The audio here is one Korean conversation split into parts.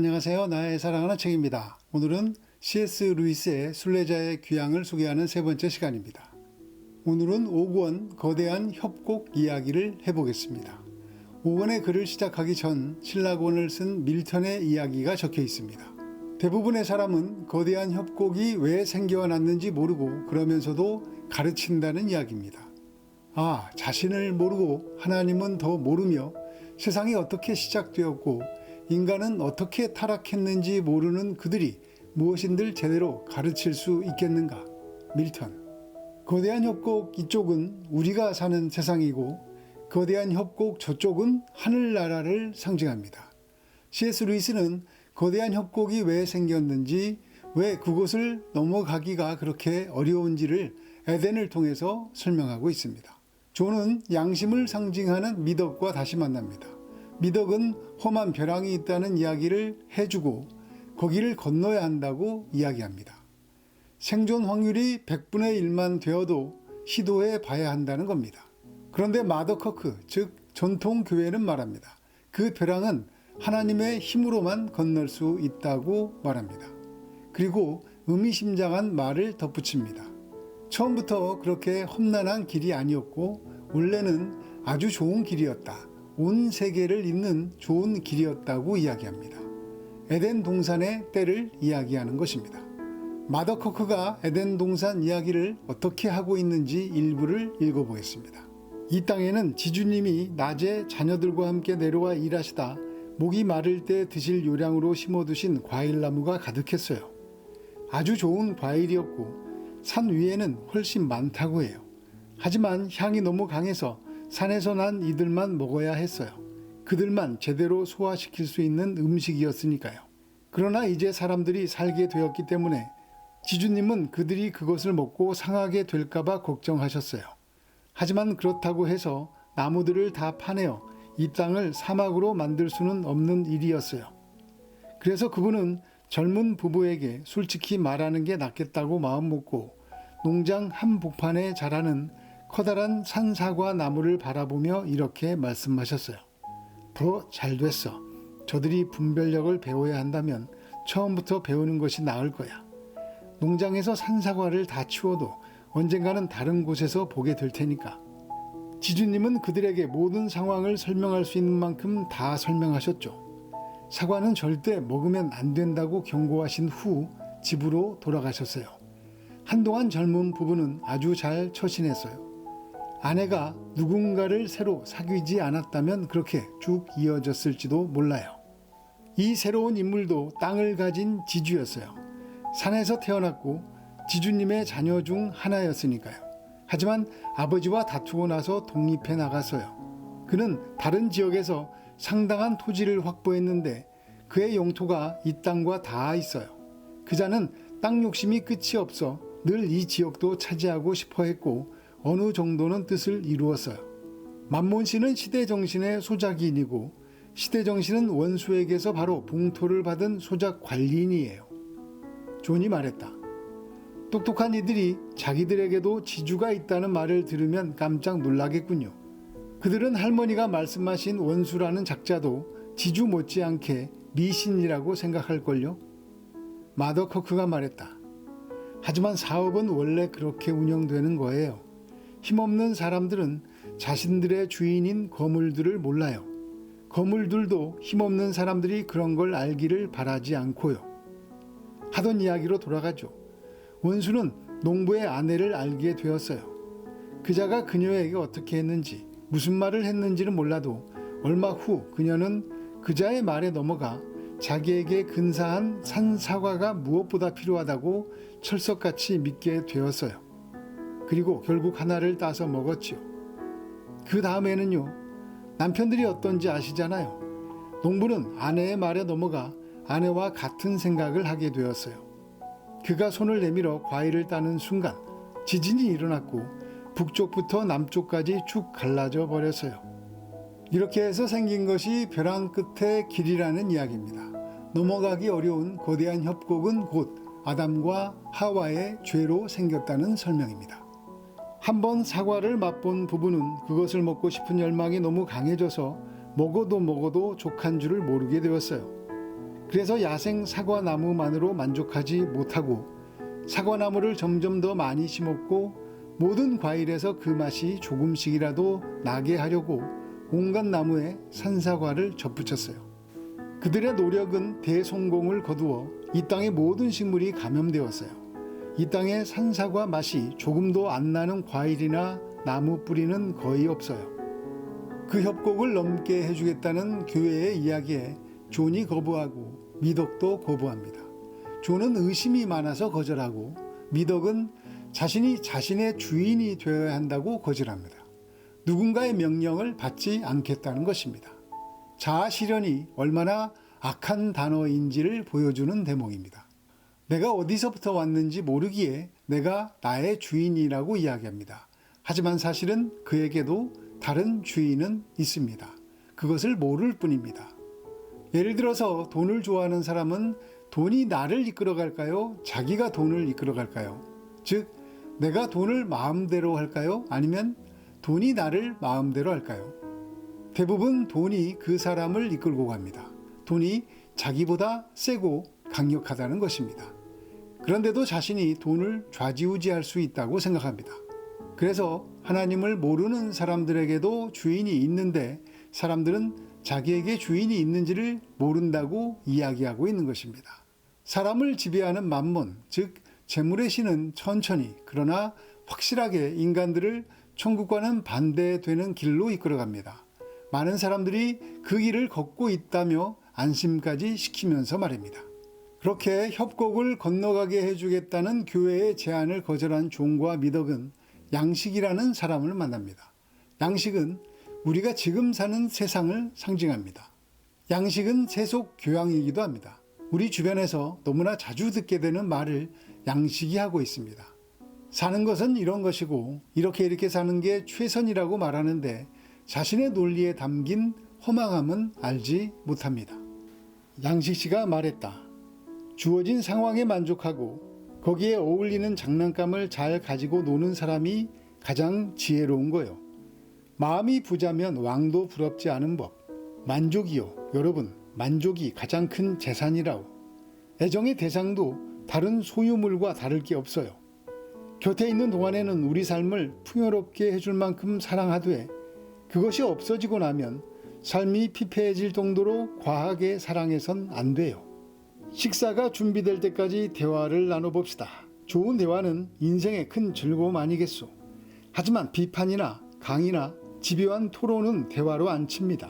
안녕하세요. 나의 사랑하는 책입니다. 오늘은 C.S. 루이스의 순례자의 귀향을 소개하는 세 번째 시간입니다. 오늘은 5권 거대한 협곡 이야기를 해보겠습니다. 5권의 글을 시작하기 전 신라권을 쓴 밀턴의 이야기가 적혀 있습니다. 대부분의 사람은 거대한 협곡이 왜 생겨났는지 모르고 그러면서도 가르친다는 이야기입니다. 아, 자신을 모르고 하나님은 더 모르며 세상이 어떻게 시작되었고 인간은 어떻게 타락했는지 모르는 그들이 무엇인들 제대로 가르칠 수 있겠는가? 밀턴. 거대한 협곡 이쪽은 우리가 사는 세상이고 거대한 협곡 저쪽은 하늘나라를 상징합니다. C.S. 루이스는 거대한 협곡이 왜 생겼는지 왜 그곳을 넘어가기가 그렇게 어려운지를 에덴을 통해서 설명하고 있습니다. 존은 양심을 상징하는 미덕과 다시 만납니다. 미덕은 험한 벼랑이 있다는 이야기를 해주고 거기를 건너야 한다고 이야기합니다. 생존 확률이 100분의 1만 되어도 시도해 봐야 한다는 겁니다. 그런데 마더커크, 즉 전통 교회는 말합니다. 그 벼랑은 하나님의 힘으로만 건널 수 있다고 말합니다. 그리고 의미심장한 말을 덧붙입니다. 처음부터 그렇게 험난한 길이 아니었고 원래는 아주 좋은 길이었다. 온 세계를 잇는 좋은 길이었다고 이야기합니다. 에덴 동산의 때를 이야기하는 것입니다. 마더커크가 에덴 동산 이야기를 어떻게 하고 있는지 일부를 읽어보겠습니다. 이 땅에는 지주님이 낮에 자녀들과 함께 내려와 일하시다 목이 마를 때 드실 요량으로 심어두신 과일나무가 가득했어요. 아주 좋은 과일이었고 산 위에는 훨씬 많다고 해요. 하지만 향이 너무 강해서 산에서 난 이들만 먹어야 했어요. 그들만 제대로 소화시킬 수 있는 음식이었으니까요. 그러나 이제 사람들이 살게 되었기 때문에 지주님은 그들이 그것을 먹고 상하게 될까봐 걱정하셨어요. 하지만 그렇다고 해서 나무들을 다 파내어 이 땅을 사막으로 만들 수는 없는 일이었어요. 그래서 그분은 젊은 부부에게 솔직히 말하는 게 낫겠다고 마음먹고 농장 한 복판에 자라는 커다란 산사과 나무를 바라보며 이렇게 말씀하셨어요. 더잘 됐어. 저들이 분별력을 배워야 한다면 처음부터 배우는 것이 나을 거야. 농장에서 산사과를 다 치워도 언젠가는 다른 곳에서 보게 될 테니까. 지주님은 그들에게 모든 상황을 설명할 수 있는 만큼 다 설명하셨죠. 사과는 절대 먹으면 안 된다고 경고하신 후 집으로 돌아가셨어요. 한동안 젊은 부부는 아주 잘 처신했어요. 아내가 누군가를 새로 사귀지 않았다면 그렇게 쭉 이어졌을지도 몰라요. 이 새로운 인물도 땅을 가진 지주였어요. 산에서 태어났고 지주님의 자녀 중 하나였으니까요. 하지만 아버지와 다투고 나서 독립해 나가서요. 그는 다른 지역에서 상당한 토지를 확보했는데 그의 영토가 이 땅과 닿아 있어요. 그자는 땅 욕심이 끝이 없어 늘 이 지역도 차지하고 싶어 했고 어느 정도는 뜻을 이루었어요. 만몬 씨는 시대 정신의 소작인이고 시대 정신은 원수에게서 바로 봉토를 받은 소작 관리인이에요. 존이 말했다. 똑똑한 이들이 자기들에게도 지주가 있다는 말을 들으면 깜짝 놀라겠군요. 그들은 할머니가 말씀하신 원수라는 작자도 지주 못지않게 미신이라고 생각할걸요. 마더커크가 말했다. 하지만 사업은 원래 그렇게 운영되는 거예요. 힘없는 사람들은 자신들의 주인인 거물들을 몰라요. 거물들도 힘없는 사람들이 그런 걸 알기를 바라지 않고요. 하던 이야기로 돌아가죠. 원수는 농부의 아내를 알게 되었어요. 그자가 그녀에게 어떻게 했는지, 무슨 말을 했는지는 몰라도 얼마 후 그녀는 그자의 말에 넘어가 자기에게 근사한 산사과가 무엇보다 필요하다고 철석같이 믿게 되었어요. 그리고 결국 하나를 따서 먹었지요. 그 다음에는요, 남편들이 어떤지 아시잖아요. 농부는 아내의 말에 넘어가 아내와 같은 생각을 하게 되었어요. 그가 손을 내밀어 과일을 따는 순간 지진이 일어났고 북쪽부터 남쪽까지 쭉 갈라져 버렸어요. 이렇게 해서 생긴 것이 벼랑 끝의 길이라는 이야기입니다. 넘어가기 어려운 거대한 협곡은 곧 아담과 하와의 죄로 생겼다는 설명입니다. 한번 사과를 맛본 부부는 그것을 먹고 싶은 열망이 너무 강해져서 먹어도 먹어도 족한 줄을 모르게 되었어요. 그래서 야생 사과나무만으로 만족하지 못하고 사과나무를 점점 더 많이 심었고 모든 과일에서 그 맛이 조금씩이라도 나게 하려고 온갖 나무에 산사과를 접붙였어요. 그들의 노력은 대성공을 거두어 이 땅의 모든 식물이 감염되었어요. 이 땅의 산사과 맛이 조금도 안 나는 과일이나 나무 뿌리는 거의 없어요. 그 협곡을 넘게 해주겠다는 교회의 이야기에 존이 거부하고 미덕도 거부합니다. 존은 의심이 많아서 거절하고 미덕은 자신이 자신의 주인이 되어야 한다고 거절합니다. 누군가의 명령을 받지 않겠다는 것입니다. 자아 실현이 얼마나 악한 단어인지를 보여주는 대목입니다. 내가 어디서부터 왔는지 모르기에 내가 나의 주인이라고 이야기합니다. 하지만 사실은 그에게도 다른 주인은 있습니다. 그것을 모를 뿐입니다. 예를 들어서 돈을 좋아하는 사람은 돈이 나를 이끌어 갈까요? 자기가 돈을 이끌어 갈까요? 즉, 내가 돈을 마음대로 할까요? 아니면 돈이 나를 마음대로 할까요? 대부분 돈이 그 사람을 이끌고 갑니다. 돈이 자기보다 세고 강력하다는 것입니다. 그런데도 자신이 돈을 좌지우지할 수 있다고 생각합니다. 그래서 하나님을 모르는 사람들에게도 주인이 있는데 사람들은 자기에게 주인이 있는지를 모른다고 이야기하고 있는 것입니다. 사람을 지배하는 만몬, 즉 재물의 신은 천천히 그러나 확실하게 인간들을 천국과는 반대되는 길로 이끌어갑니다. 많은 사람들이 그 길을 걷고 있다며 안심까지 시키면서 말입니다. 그렇게 협곡을 건너가게 해주겠다는 교회의 제안을 거절한 종과 미덕은 양식이라는 사람을 만납니다. 양식은 우리가 지금 사는 세상을 상징합니다. 양식은 세속 교양이기도 합니다. 우리 주변에서 너무나 자주 듣게 되는 말을 양식이 하고 있습니다. 사는 것은 이런 것이고 이렇게 이렇게 사는 게 최선이라고 말하는데 자신의 논리에 담긴 허망함은 알지 못합니다. 양식 씨가 말했다. 주어진 상황에 만족하고 거기에 어울리는 장난감을 잘 가지고 노는 사람이 가장 지혜로운 거요. 마음이 부자면 왕도 부럽지 않은 법. 만족이요. 여러분, 만족이 가장 큰 재산이라오. 애정의 대상도 다른 소유물과 다를 게 없어요. 곁에 있는 동안에는 우리 삶을 풍요롭게 해줄 만큼 사랑하되 그것이 없어지고 나면 삶이 피폐해질 정도로 과하게 사랑해선 안 돼요. 식사가 준비될 때까지 대화를 나눠봅시다. 좋은 대화는 인생의 큰 즐거움 아니겠소. 하지만 비판이나 강의나 집요한 토론은 대화로 안 칩니다.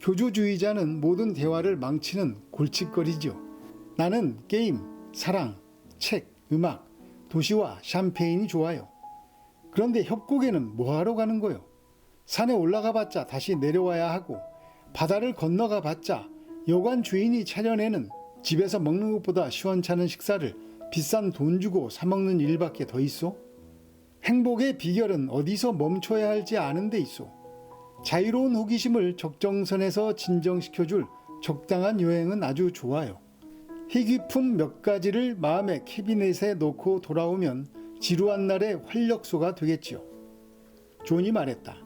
교조주의자는 모든 대화를 망치는 골칫거리죠. 나는 게임, 사랑, 책, 음악, 도시와 샴페인이 좋아요. 그런데 협곡에는 뭐하러 가는 거요? 산에 올라가 봤자 다시 내려와야 하고 바다를 건너가 봤자 여관 주인이 차려내는 집에서 먹는 것보다 시원찮은 식사를 비싼 돈 주고 사 먹는 일밖에 더 있어? 행복의 비결은 어디서 멈춰야 할지 아는 데 있어. 자유로운 호기심을 적정선에서 진정시켜줄 적당한 여행은 아주 좋아요. 희귀품 몇 가지를 마음의 캐비넷에 놓고 돌아오면 지루한 날의 활력소가 되겠지요. 존이 말했다.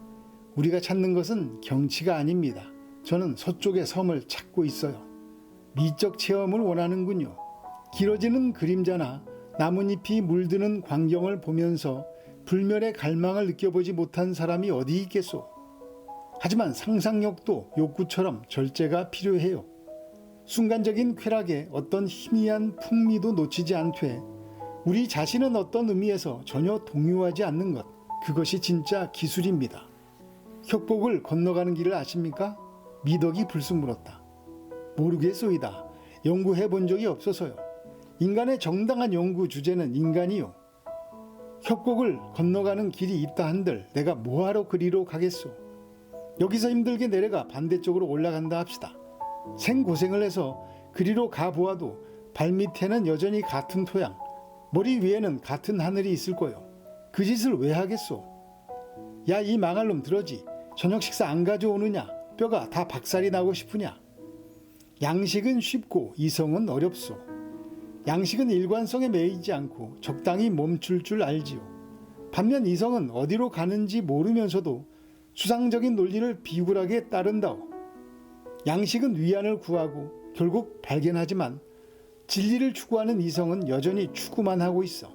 우리가 찾는 것은 경치가 아닙니다. 저는 서쪽의 섬을 찾고 있어요. 미적 체험을 원하는군요. 길어지는 그림자나 나뭇잎이 물드는 광경을 보면서 불멸의 갈망을 느껴보지 못한 사람이 어디 있겠소? 하지만 상상력도 욕구처럼 절제가 필요해요. 순간적인 쾌락에 어떤 희미한 풍미도 놓치지 않되 우리 자신은 어떤 의미에서 전혀 동요하지 않는 것 그것이 진짜 기술입니다. 협곡을 건너가는 길을 아십니까? 미덕이 불쑥 물었다. 모르겠소이다. 연구해 본 적이 없어서요. 인간의 정당한 연구 주제는 인간이요. 협곡을 건너가는 길이 있다 한들 내가 뭐하러 그리로 가겠소? 여기서 힘들게 내려가 반대쪽으로 올라간다 합시다. 생고생을 해서 그리로 가보아도 발밑에는 여전히 같은 토양, 머리 위에는 같은 하늘이 있을 거요. 그 짓을 왜 하겠소? 야, 이 망할 놈 들어지. 저녁 식사 안 가져오느냐? 뼈가 다 박살이 나고 싶으냐? 양식은 쉽고 이성은 어렵소. 양식은 일관성에 매이지 않고 적당히 멈출 줄 알지요. 반면 이성은 어디로 가는지 모르면서도 수상적인 논리를 비굴하게 따른다오. 양식은 위안을 구하고 결국 발견하지만 진리를 추구하는 이성은 여전히 추구만 하고 있어.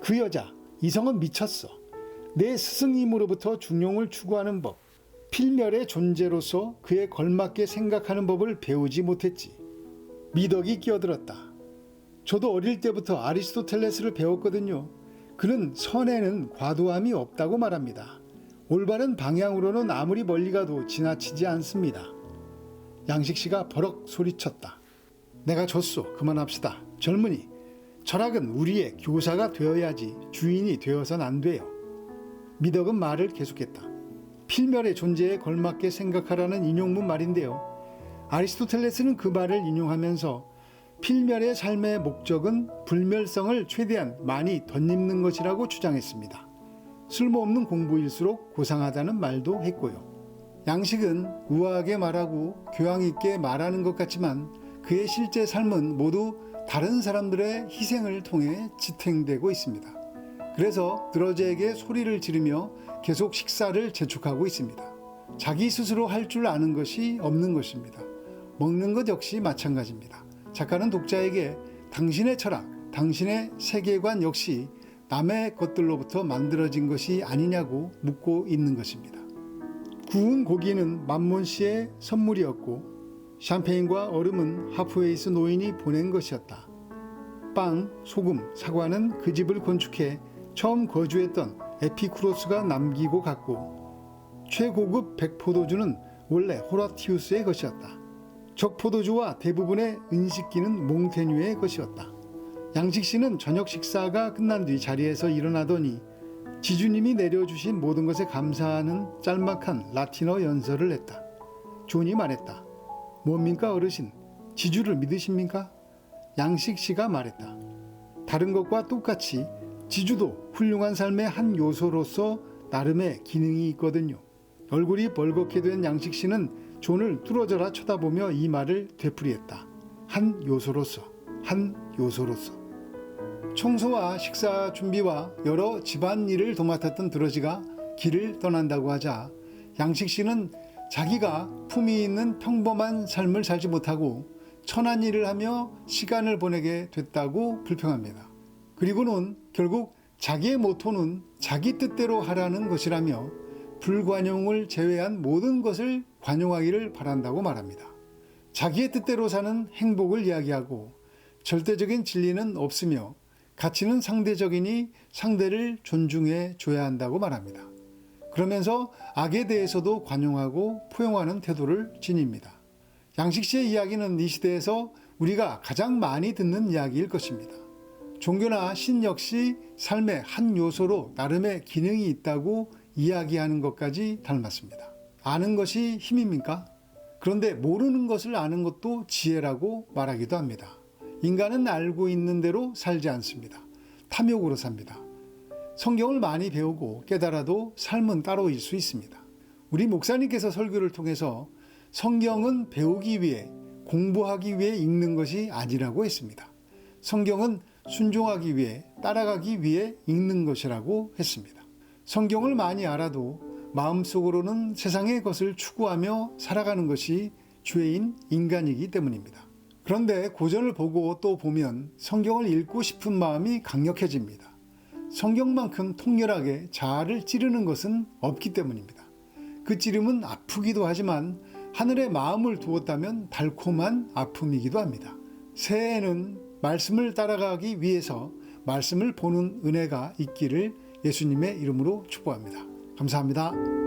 그 여자, 이성은 미쳤어. 내 스승님으로부터 중용을 추구하는 법, 필멸의 존재로서 그에 걸맞게 생각하는 법을 배우지 못했지. 미덕이 끼어들었다. 저도 어릴 때부터 아리스토텔레스를 배웠거든요. 그는 선에는 과도함이 없다고 말합니다. 올바른 방향으로는 아무리 멀리 가도 지나치지 않습니다. 양식 씨가 버럭 소리쳤다. 내가 졌소. 그만합시다. 젊은이. 철학은 우리의 교사가 되어야지 주인이 되어선 안 돼요. 미덕은 말을 계속했다. 필멸의 존재에 걸맞게 생각하라는 인용문 말인데요. 아리스토텔레스는 그 말을 인용하면서 필멸의 삶의 목적은 불멸성을 최대한 많이 덧입는 것이라고 주장했습니다. 쓸모없는 공부일수록 고상하다는 말도 했고요. 양식은 우아하게 말하고 교양 있게 말하는 것 같지만 그의 실제 삶은 모두 다른 사람들의 희생을 통해 지탱되고 있습니다. 그래서 드러제에게 소리를 지르며 계속 식사를 재촉하고 있습니다. 자기 스스로 할 줄 아는 것이 없는 것입니다. 먹는 것 역시 마찬가지입니다. 작가는 독자에게 당신의 철학, 당신의 세계관 역시 남의 것들로부터 만들어진 것이 아니냐고 묻고 있는 것입니다. 구운 고기는 만몬 씨의 선물이었고 샴페인과 얼음은 하프웨이스 노인이 보낸 것이었다. 빵, 소금, 사과는 그 집을 건축해 처음 거주했던 에피쿠로스가 남기고 갔고 최고급 백포도주는 원래 호라티우스의 것이었다. 적포도주와 대부분의 은식기는 몽테뉴의 것이었다. 양식 씨는 저녁 식사가 끝난 뒤 자리에서 일어나더니 지주님이 내려주신 모든 것에 감사하는 짤막한 라틴어 연설을 했다. 존이 말했다. 뭡니까 어르신? 지주를 믿으십니까? 양식 씨가 말했다. 다른 것과 똑같이 지주도 훌륭한 삶의 한 요소로서 나름의 기능이 있거든요. 얼굴이 벌겋게 된 양식 씨는 존을 뚫어져라 쳐다보며 이 말을 되풀이했다. 한 요소로서, 한 요소로서. 청소와 식사 준비와 여러 집안 일을 도맡았던 드러지가 길을 떠난다고 하자 양식 씨는 자기가 품위 있는 평범한 삶을 살지 못하고 천한 일을 하며 시간을 보내게 됐다고 불평합니다. 그리고는 결국 자기의 모토는 자기 뜻대로 하라는 것이라며 불관용을 제외한 모든 것을 관용하기를 바란다고 말합니다. 자기의 뜻대로 사는 행복을 이야기하고 절대적인 진리는 없으며 가치는 상대적이니 상대를 존중해 줘야 한다고 말합니다. 그러면서 악에 대해서도 관용하고 포용하는 태도를 지닙니다. 양식 씨의 이야기는 이 시대에서 우리가 가장 많이 듣는 이야기일 것입니다. 종교나 신 역시 삶의 한 요소로 나름의 기능이 있다고 이야기하는 것까지 닮았습니다. 아는 것이 힘입니까? 그런데 모르는 것을 아는 것도 지혜라고 말하기도 합니다. 인간은 알고 있는 대로 살지 않습니다. 탐욕으로 삽니다. 성경을 많이 배우고 깨달아도 삶은 따로일 수 있습니다. 우리 목사님께서 설교를 통해서 성경은 배우기 위해 공부하기 위해 읽는 것이 아니라고 했습니다. 성경은 순종하기 위해 따라가기 위해 읽는 것이라고 했습니다. 성경을 많이 알아도 마음속으로는 세상의 것을 추구하며 살아가는 것이 죄인 인간이기 때문입니다. 그런데 고전을 보고 또 보면 성경을 읽고 싶은 마음이 강력해집니다. 성경만큼 통렬하게 자아를 찌르는 것은 없기 때문입니다. 그 찌름은 아프기도 하지만 하늘에 마음을 두었다면 달콤한 아픔이기도 합니다. 새해에는 말씀을 따라가기 위해서 말씀을 보는 은혜가 있기를 예수님의 이름으로 축복합니다. 감사합니다.